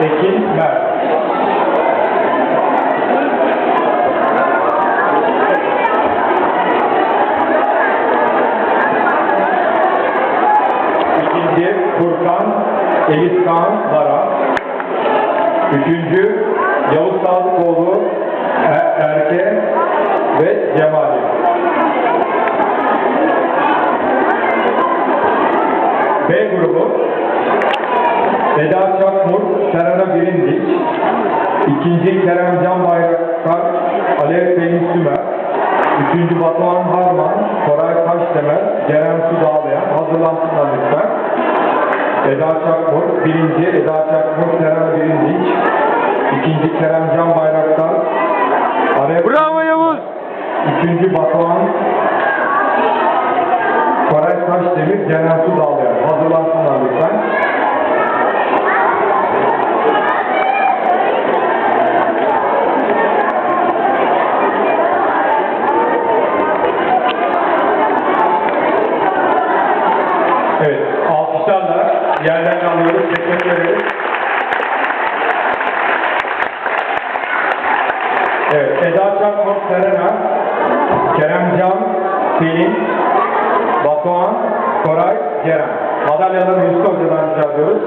Ekin, Mert. İkinci Furkan, Elif Kaan, Lara. Üçüncü Yavuz Sadıkoğlu, Er- Erke ve Cemali. B grubu Eda Çakmur, Serena Birindik, İkinci Kerem Can Bayraktar, Alev Pelin Sümer, Üçüncü Batuhan Harman, Koray Taşdemer, Ceren Su Dağlayan, hazırlansınlar lütfen. Eda Çakmur, birinci Eda Çakmur, Serena Birindik, İkinci Kerem Can Bayraktar, Alev Bravo Yavuz. Üçüncü Batuhan, Koray Taşdemir, Ceren Su Dağlayan. Hazırlansınlar lütfen. Evet, alkışlarla yerden alıyoruz. Teşekkür ederiz. Evet, Eda Çakmur, Serena, Kerem Can, Pelin, Batuhan, Koray, Ceren. Madalyaları Yusuf Hoca'dan rica ediyoruz.